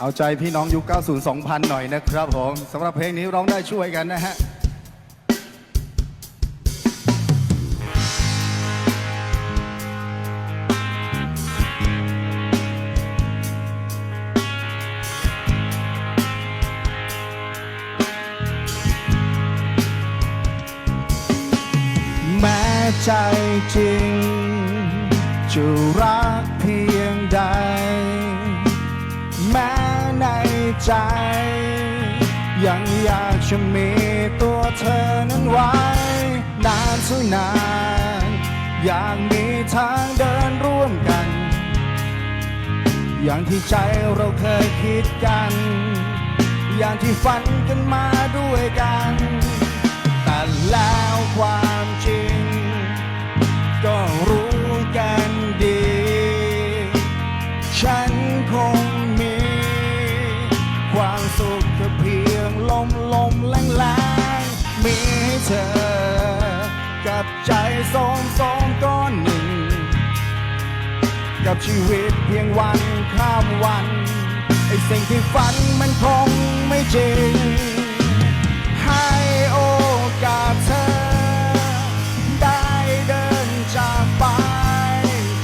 เอาใจพี่น้องยุค 90 2000 หน่อยนะครับผมสำหรับเพลงนี้ร้องได้ช่วยกันนะฮะแม้ใจจริง จะรักเพียงใดแม้ ในใจ ยังอยากจะมีตัวเธอนั้นไว้ นานสุดนาน อยากมีทางเดินร่วมกัน อย่างที่ใจเราเคยคิดกัน อย่างที่ฝันกันมาด้วยกัน แต่แล้วความ กับใจสองสองก้อนหนึ่ง กับชีวิตเพียงวันข้ามวัน ไอสิ่งที่ฝันมันคงไม่จริง ให้โอกาสเธอ ได้เดินจากไป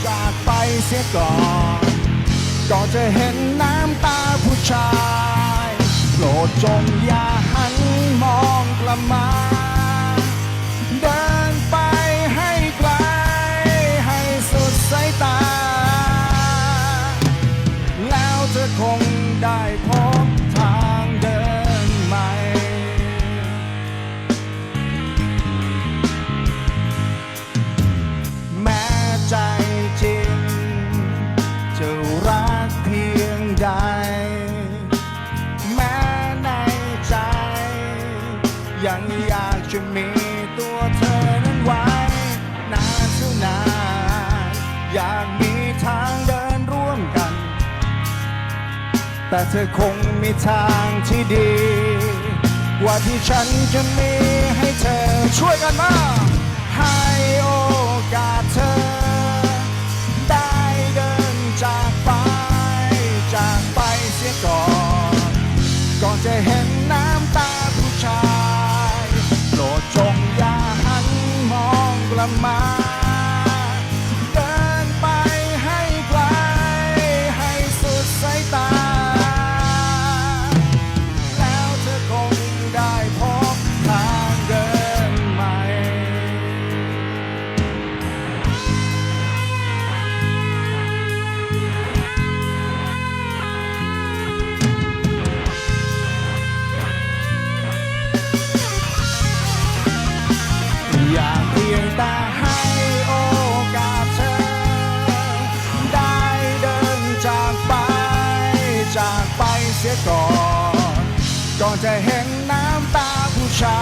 จากไปเสียก่อน ก่อนจะเห็นน้ำตาผู้ชาย โปรดจงอย่าหันมองกลับมา อคงได้พบทางเดินใหม่ แม้ใจจริง จะรักเพียงใด แม้ในใจ ยังอยากจะมีตัวเธอนั้นไว้นานเท่านานอยากมี แต่เธอคงมีทางที่ดี กว่าที่ฉันจะมีให้เธอช่วยกันมาให้โอกาสเธอ ได้เดินจากไป จากไปเสียก่อน ก่อนจะเห็นน้ำตาผู้ชาย โปรดจงอย่าหันมองกลับมา ยก่อน ก่อนจะเห็นน้ำตาผู้ชา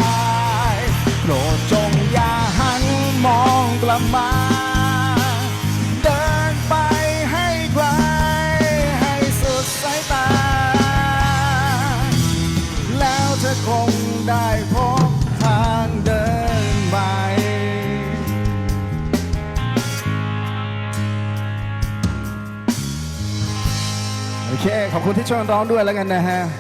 ยโปรดจงอย่าหันมองกลับมา เดินไปให้ไกล ให้สุดสายตา แล้วเธอคงได้พบ เคขอบคุณที่ช่วยร้องด้วยแล้วกันนะฮะ